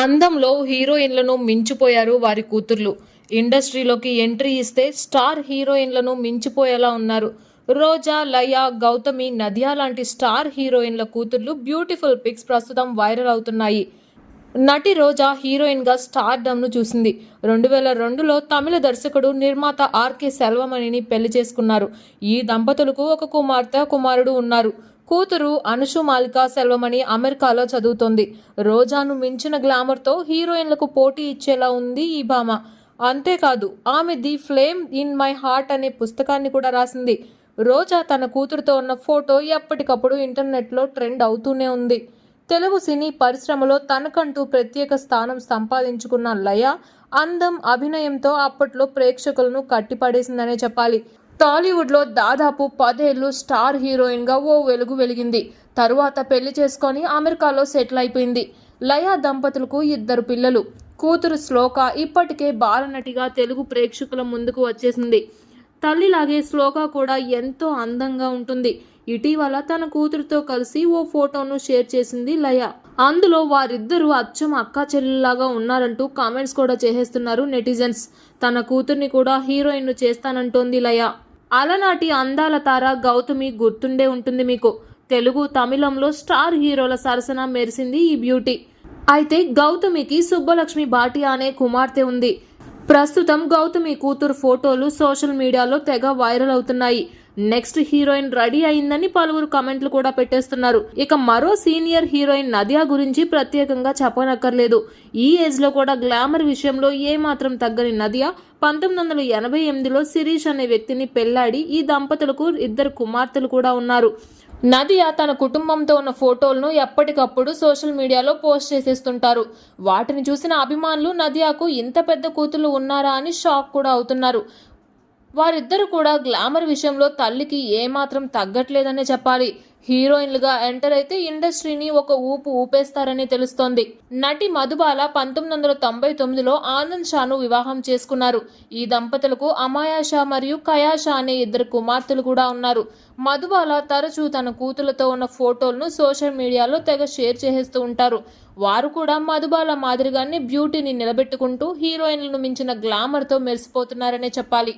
అందంలో హీరోయిన్లను మించిపోయారు వారి కూతుర్లు. ఇండస్ట్రీలోకి ఎంట్రీ ఇస్తే స్టార్ హీరోయిన్లను మించిపోయేలా ఉన్నారు. రోజా లయ గౌతమి నదియా లాంటి స్టార్ హీరోయిన్ల కూతుర్లు బ్యూటిఫుల్ పిక్స్ ప్రస్తుతం వైరల్ అవుతున్నాయి. నటి రోజా హీరోయిన్గా స్టార్ చూసింది. రెండు వేల రెండులో తమిళ దర్శకుడు నిర్మాత ఆర్కే సెల్వమణిని పెళ్ళి చేసుకున్నారు. ఈ దంపతులకు ఒక కుమార్తె కుమారుడు ఉన్నారు. కూతురు అనుషు మాలికా సెల్వమణి అమెరికాలో చదువుతోంది. రోజాను మించిన గ్లామర్తో హీరోయిన్లకు పోటీ ఇచ్చేలా ఉంది ఈ భామ. అంతేకాదు ఆమె the flame in my heart అనే పుస్తకాన్ని కూడా రాసింది. రోజా తన కూతురుతో ఉన్న ఫోటో ఎప్పటికప్పుడు ఇంటర్నెట్లో ట్రెండ్ అవుతూనే ఉంది. తెలుగు సినీ పరిశ్రమలో తనకంటూ ప్రత్యేక స్థానం సంపాదించుకున్న లయ అందం అభినయంతో అప్పట్లో ప్రేక్షకులను కట్టిపడేసిందనే చెప్పాలి. టాలీవుడ్లో దాదాపు పదేళ్ళు స్టార్ హీరోయిన్గా ఓ వెలుగు వెలిగింది. తరువాత పెళ్ళి చేసుకొని అమెరికాలో సెటిల్ అయిపోయింది. లయ దంపతులకు ఇద్దరు పిల్లలు. కూతురు శ్లోక ఇప్పటికే బాలనటిగా తెలుగు ప్రేక్షకుల ముందుకు వచ్చేసింది. తల్లిలాగే శ్లోక కూడా ఎంతో అందంగా ఉంటుంది. ఇటీవల తన కూతురుతో కలిసి ఓ ఫోటోను షేర్ చేసింది లయ. అందులో వారిద్దరూ అచ్చం అక్కా చెల్లెలాగా ఉన్నారంటూ కామెంట్స్ కూడా చేసేస్తున్నారు నెటిజన్స్. తన కూతుర్ని కూడా హీరోయిన్ను చేస్తానంటోంది లయ. అలనాటి అందాల తార గౌతమి గుర్తుండే ఉంటుంది మీకు. తెలుగు తమిళంలో స్టార్ హీరోల సరసన మెరిసింది ఈ బ్యూటీ. అయితే గౌతమికి సుబ్బలక్ష్మి భాటియా అనే కుమార్తె ఉంది. ప్రస్తుతం గౌతమి కూతురు ఫోటోలు సోషల్ మీడియాలో తెగ వైరల్ అవుతున్నాయి. నెక్స్ట్ హీరోయిన్ రెడీ అయిందని పలువురు కమెంట్లు కూడా పెట్టేస్తున్నారు. ఇక మరో సీనియర్ హీరోయిన్ నదియా గురించి ప్రత్యేకంగా చెప్పనక్కర్లేదు. ఈ ఏజ్లో కూడా గ్లామర్ విషయంలో ఏమాత్రం తగ్గని నదియా పంతొమ్మిది వందల ఎనభై ఎనిమిదిలో శిరీష్ అనే వ్యక్తిని పెళ్ళాడి ఈ దంపతులకు ఇద్దరు కుమార్తెలు కూడా ఉన్నారు. నదియా తన కుటుంబంతో ఉన్న ఫోటోలను ఎప్పటికప్పుడు సోషల్ మీడియాలో పోస్ట్ చేసేస్తుంటారు. వాటిని చూసిన అభిమానులు నదియాకు ఇంత పెద్ద కూతుళ్ళు ఉన్నారా అని షాక్ కూడా అవుతున్నారు. వారిద్దరు కూడా గ్లామర్ విషయంలో తల్లికి ఏమాత్రం తగ్గట్లేదనే చెప్పాలి. హీరోయిన్లుగా ఎంటర్ అయితే ఇండస్ట్రీని ఒక ఊపు ఊపేస్తారని తెలుస్తోంది. నటి మధుబాల పంతొమ్మిది వందల తొంభై తొమ్మిదిలో ఆనంద్ షాను వివాహం చేసుకున్నారు. ఈ దంపతులకు అమాయా షా మరియు కయా షా అనే ఇద్దరు కుమార్తెలు కూడా ఉన్నారు. మధుబాల తరచూ తన కూతులతో ఉన్న ఫోటోలను సోషల్ మీడియాలో తెగ షేర్ చేసేస్తూ ఉంటారు. వారు కూడా మధుబాల మాదిరిగానే బ్యూటీని నిలబెట్టుకుంటూ హీరోయిన్లను మించిన గ్లామర్తో మెరిసిపోతున్నారనే చెప్పాలి.